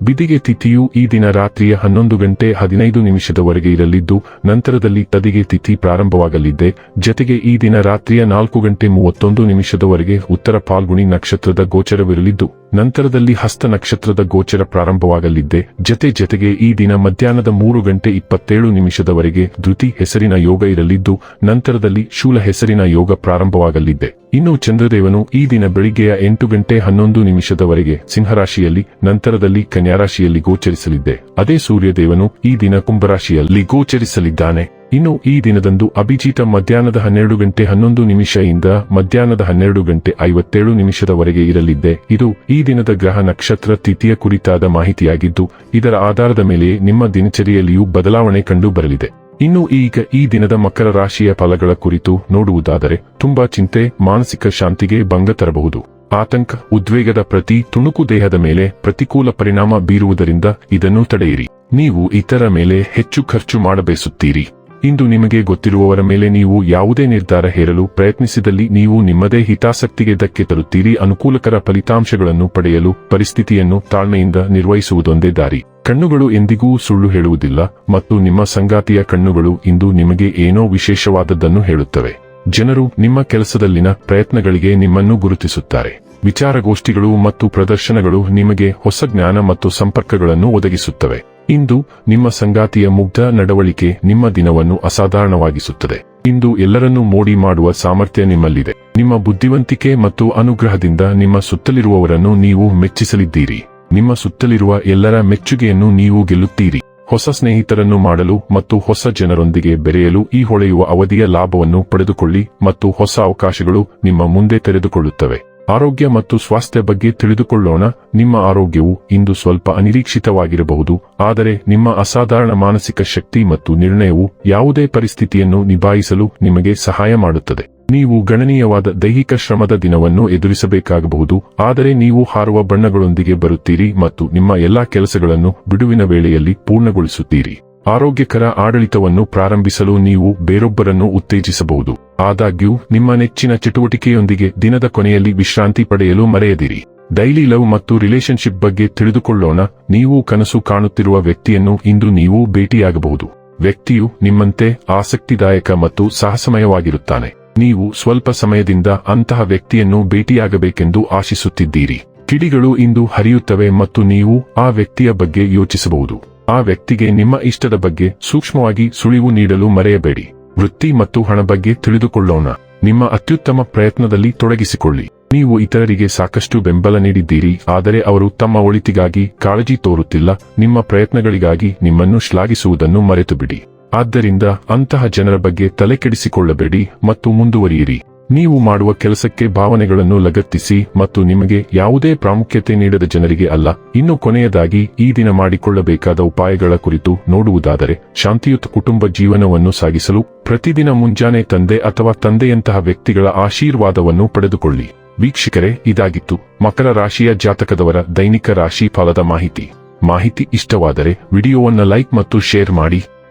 ಬಿದಿಗೆ ತಿಥಿಯು ಈ ದಿನ ರಾತ್ರಿಯ ಹನ್ನೊಂದು ಗಂಟೆ ಹದಿನೈದು ನಿಮಿಷದವರೆಗೆ ಇರಲಿದ್ದು, ನಂತರದಲ್ಲಿ ತದಿಗೆ ತಿಥಿ ಪ್ರಾರಂಭವಾಗಲಿದೆ. ಜತೆಗೆ ಈ ದಿನ ರಾತ್ರಿಯ ನಾಲ್ಕು ಗಂಟೆ ಮೂವತ್ತೊಂದು ನಿಮಿಷದವರೆಗೆ ಉತ್ತರ ಪಾಲ್ಗುಣಿ ನಕ್ಷತ್ರದ ಗೋಚರವಿರಲಿದ್ದು, ನಂತರದಲ್ಲಿ ಹಸ್ತ ನಕ್ಷತ್ರದ ಗೋಚರ ಪ್ರಾರಂಭವಾಗಲಿದ್ದೆ ಜತೆ ಜತೆಗೆ ಈ ದಿನ ಮಧ್ಯಾಹ್ನದ ಮೂರು ಗಂಟೆ ಇಪ್ಪತ್ತೇಳು ನಿಮಿಷದವರೆಗೆ ಧೃತಿ ಹೆಸರಿನ ಯೋಗ ಇರಲಿದ್ದು, ನಂತರದಲ್ಲಿ ಶೂಲ ಹೆಸರಿನ ಯೋಗ ಪ್ರಾರಂಭವಾಗಲಿದ್ದೆ ಇನ್ನು ಚಂದ್ರದೇವನು ಈ ದಿನ ಬೆಳಿಗ್ಗೆಯ ಎಂಟು ಗಂಟೆ ಹನ್ನೊಂದು ನಿಮಿಷದವರೆಗೆ ಸಿಂಹರಾಶಿಯಲ್ಲಿ, ನಂತರದಲ್ಲಿ ಕನ್ಯಾರಾಶಿಯಲ್ಲಿ ಗೋಚರಿಸಲಿದ್ದೆ. ಅದೇ ಸೂರ್ಯದೇವನು ಈ ದಿನ ಕುಂಭರಾಶಿಯಲ್ಲಿ ಗೋಚರಿಸಲಿದ್ದಾನೆ. ಇನ್ನು ಈ ದಿನದಂದು ಅಭಿಜಿತ ಮಧ್ಯಾಹ್ನದ ಹನ್ನೆರಡು ಗಂಟೆ ಹನ್ನೊಂದು ನಿಮಿಷದಿಂದ ಮಧ್ಯಾಹ್ನದ ಹನ್ನೆರಡು ಗಂಟೆ ಐವತ್ತೇಳು ನಿಮಿಷದವರೆಗೆ ಇರಲಿದ್ದೆ. ಇದು ಈ ದಿನದ ಗ್ರಹ ನಕ್ಷತ್ರ ತಿಥಿಯ ಕುರಿತಾದ ಮಾಹಿತಿಯಾಗಿದ್ದು, ಇದರ ಆಧಾರದ ಮೇಲೆ ನಿಮ್ಮ ದಿನಚರಿಯಲ್ಲಿಯೂ ಬದಲಾವಣೆ ಕಂಡು ಬರಲಿದೆ ಇನ್ನು ಈಗ ಈ ದಿನದ ಮಕರ ರಾಶಿಯ ಫಲಗಳ ಕುರಿತು ನೋಡುವುದಾದರೆ, ತುಂಬಾ ಚಿಂತೆ, ಮಾನಸಿಕ ಶಾಂತಿಗೆ ಭಂಗ ತರಬಹುದು. ಆತಂಕ, ಉದ್ವೇಗದ ಪ್ರತಿ ತುಣುಕು ದೇಹದ ಮೇಲೆ ಪ್ರತಿಕೂಲ ಪರಿಣಾಮ ಬೀರುವುದರಿಂದ ಇದನ್ನು ತಡೆಯಿರಿ. ನೀವು ಇತರ ಮೇಲೆ ಹೆಚ್ಚು ಖರ್ಚು ಮಾಡಬೇಸುತ್ತೀರಿ. ಇಂದು ನಿಮಗೆ ಗೊತ್ತಿರುವವರ ಮೇಲೆ ನೀವು ಯಾವುದೇ ನಿರ್ಧಾರ ಹೇರಲು ಪ್ರಯತ್ನಿಸಿದಲ್ಲಿ ನೀವು ನಿಮ್ಮದೇ ಹಿತಾಸಕ್ತಿಗೆ ಧಕ್ಕೆ ತರುತ್ತೀರಿ. ಅನುಕೂಲಕರ ಫಲಿತಾಂಶಗಳನ್ನು ಪಡೆಯಲು ಪರಿಸ್ಥಿತಿಯನ್ನು ತಾಳ್ಮೆಯಿಂದ ನಿರ್ವಹಿಸುವುದೊಂದೇ ದಾರಿ. ಕಣ್ಣುಗಳು ಎಂದಿಗೂ ಸುಳ್ಳು ಹೇಳುವುದಿಲ್ಲ ಮತ್ತು ನಿಮ್ಮ ಸಂಗಾತಿಯ ಕಣ್ಣುಗಳು ಇಂದು ನಿಮಗೆ ಏನೋ ವಿಶೇಷವಾದದ್ದನ್ನು ಹೇಳುತ್ತವೆ. ಜನರು ನಿಮ್ಮ ಕೆಲಸದಲ್ಲಿನ ಪ್ರಯತ್ನಗಳಿಗೆ ನಿಮ್ಮನ್ನು ಗುರುತಿಸುತ್ತಾರೆ. ವಿಚಾರಗೋಷ್ಠಿಗಳು ಮತ್ತು ಪ್ರದರ್ಶನಗಳು ನಿಮಗೆ ಹೊಸ ಜ್ಞಾನ ಮತ್ತು ಸಂಪರ್ಕಗಳನ್ನು ಒದಗಿಸುತ್ತವೆ. ಇಂದು ನಿಮ್ಮ ಸಂಗಾತಿಯ ಮುಗ್ಧ ನಡವಳಿಕೆ ನಿಮ್ಮ ದಿನವನ್ನು ಅಸಾಧಾರಣವಾಗಿಸುತ್ತದೆ. ಇಂದು ಎಲ್ಲರನ್ನೂ ಮೋಡಿ ಮಾಡುವ ಸಾಮರ್ಥ್ಯ ನಿಮ್ಮಲ್ಲಿದೆ. ನಿಮ್ಮ ಬುದ್ಧಿವಂತಿಕೆ ಮತ್ತು ಅನುಗ್ರಹದಿಂದ ನಿಮ್ಮ ಸುತ್ತಲಿರುವವರನ್ನು ನೀವು ಮೆಚ್ಚಿಸಲಿದ್ದೀರಿ. ನಿಮ್ಮ ಸುತ್ತಲಿರುವ ಎಲ್ಲರ ಮೆಚ್ಚುಗೆಯನ್ನು ನೀವು ಗೆಲ್ಲುತ್ತೀರಿ. ಹೊಸ ಸ್ನೇಹಿತರನ್ನು ಮಾಡಲು ಮತ್ತು ಹೊಸ ಜನರೊಂದಿಗೆ ಬೆರೆಯಲು ಈ ಹೊಳೆಯುವ ಅವಧಿಯ ಲಾಭವನ್ನು ಪಡೆದುಕೊಳ್ಳಿ ಮತ್ತು ಹೊಸ ಅವಕಾಶಗಳು ನಿಮ್ಮ ಮುಂದೆ ತೆರೆದುಕೊಳ್ಳುತ್ತವೆ. ಆರೋಗ್ಯ ಮತ್ತು ಸ್ವಾಸ್ಥ್ಯ ಬಗ್ಗೆ ತಿಳಿದುಕೊಳ್ಳೋಣ. ನಿಮ್ಮ ಆರೋಗ್ಯವು ಇಂದು ಸ್ವಲ್ಪ ಅನಿರೀಕ್ಷಿತವಾಗಿರಬಹುದು, ಆದರೆ ನಿಮ್ಮ ಅಸಾಧಾರಣ ಮಾನಸಿಕ ಶಕ್ತಿ ಮತ್ತು ನಿರ್ಣಯವು ಯಾವುದೇ ಪರಿಸ್ಥಿತಿಯನ್ನು ನಿಭಾಯಿಸಲು ನಿಮಗೆ ಸಹಾಯ ಮಾಡುತ್ತದೆ. ನೀವು ಗಣನೀಯವಾದ ದೈಹಿಕ ಶ್ರಮದ ದಿನವನ್ನು ಎದುರಿಸಬೇಕಾಗಬಹುದು, ಆದರೆ ನೀವು ಹಾರುವ ಬಣ್ಣಗಳೊಂದಿಗೆ ಬರುತ್ತೀರಿ ಮತ್ತು ನಿಮ್ಮ ಎಲ್ಲಾ ಕೆಲಸಗಳನ್ನು ಬಿಡುವಿನ ವೇಳೆಯಲ್ಲಿ ಪೂರ್ಣಗೊಳಿಸುತ್ತೀರಿ. ಆರೋಗ್ಯಕರ ಆಡಳಿತವನ್ನು ಪ್ರಾರಂಭಿಸಲು ನೀವು ಬೇರೊಬ್ಬರನ್ನು ಉತ್ತೇಜಿಸಬಹುದು. ಆದಾಗ್ಯೂ, ನಿಮ್ಮ ನೆಚ್ಚಿನ ಚಟುವಟಿಕೆಯೊಂದಿಗೆ ದಿನದ ಕೊನೆಯಲ್ಲಿ ವಿಶ್ರಾಂತಿ ಪಡೆಯಲು ಮರೆಯದಿರಿ. ಡೈಲಿ ಲವ್ ಮತ್ತು ರಿಲೇಶನ್ಶಿಪ್ ಬಗ್ಗೆ ತಿಳಿದುಕೊಳ್ಳೋಣ. ನೀವು ಕನಸು ಕಾಣುತ್ತಿರುವ ವ್ಯಕ್ತಿಯನ್ನು ಇಂದು ನೀವು ಭೇಟಿಯಾಗಬಹುದು. ವ್ಯಕ್ತಿಯು ನಿಮ್ಮಂತೆ ಆಸಕ್ತಿದಾಯಕ ಮತ್ತು ಸಾಹಸಮಯವಾಗಿರುತ್ತಾನೆ. ನೀವು ಸ್ವಲ್ಪ ಸಮಯದಿಂದ ಅಂತಹ ವ್ಯಕ್ತಿಯನ್ನು ಭೇಟಿಯಾಗಬೇಕೆಂದು ಆಶಿಸುತ್ತಿದ್ದೀರಿ. ಕಿಡಿಗಳು ಇಂದು ಹರಿಯುತ್ತವೆ ಮತ್ತು ನೀವು ಆ ವ್ಯಕ್ತಿಯ ಬಗ್ಗೆ ಯೋಚಿಸಬಹುದು. ಆ ವ್ಯಕ್ತಿಗೆ ನಿಮ್ಮ ಇಷ್ಟದ ಬಗ್ಗೆ ಸೂಕ್ಷ್ಮವಾಗಿ ಸುಳಿವು ನೀಡಲು ಮರೆಯಬೇಡಿ. ವೃತ್ತಿ ಮತ್ತು ಹಣ ಬಗ್ಗೆ ತಿಳಿದುಕೊಳ್ಳೋಣ. ನಿಮ್ಮ ಅತ್ಯುತ್ತಮ ಪ್ರಯತ್ನದಲ್ಲಿ ತೊಡಗಿಸಿಕೊಳ್ಳಿ. ನೀವು ಇತರರಿಗೆ ಸಾಕಷ್ಟು ಬೆಂಬಲ ನೀಡಿದ್ದೀರಿ, ಆದರೆ ಅವರು ತಮ್ಮ ಒಳಿತಿಗಾಗಿ ಕಾಳಜಿ ತೋರುತ್ತಿಲ್ಲ. ನಿಮ್ಮ ಪ್ರಯತ್ನಗಳಿಗಾಗಿ ನಿಮ್ಮನ್ನು ಶ್ಲಾಘಿಸುವುದನ್ನು ಮರೆತುಬಿಡಿ. ಆದ್ದರಿಂದ ಅಂತಹ ಜನರ ಬಗ್ಗೆ ತಲೆಕೆಡಿಸಿಕೊಳ್ಳಬೇಡಿ ಮತ್ತು ಮುಂದುವರಿಯಿರಿ. ನೀವು ಮಾಡುವ ಕೆಲಸಕ್ಕೆ ಭಾವನೆಗಳನ್ನು ಲಗತ್ತಿಸಿ ಮತ್ತು ನಿಮಗೆ ಯಾವುದೇ ಪ್ರಾಮುಖ್ಯತೆ ನೀಡದ ಜನರಿಗೆ ಅಲ್ಲ, ಇನ್ನು ಕೊನೆಯದಾಗಿ ಈ ದಿನ ಮಾಡಿಕೊಳ್ಳಬೇಕಾದ ಉಪಾಯಗಳ ಕುರಿತು ನೋಡುವುದಾದರೆ, ಶಾಂತಿಯುತ ಕುಟುಂಬ ಜೀವನವನ್ನು ಸಾಗಿಸಲು ಪ್ರತಿದಿನ ಮುಂಜಾನೆ ತಂದೆ ಅಥವಾ ತಂದೆಯಂತಹ ವ್ಯಕ್ತಿಗಳ ಆಶೀರ್ವಾದವನ್ನು ಪಡೆದುಕೊಳ್ಳಿ. ವೀಕ್ಷಕರೇ, ಇದಾಗಿತ್ತು ಮಕರ ರಾಶಿಯ ಜಾತಕದವರ ದೈನಿಕ ರಾಶಿ ಫಲದ ಮಾಹಿತಿ. ಮಾಹಿತಿ ಇಷ್ಟವಾದರೆ ವಿಡಿಯೋವನ್ನ ಲೈಕ್ ಮತ್ತು ಶೇರ್ ಮಾಡಿ.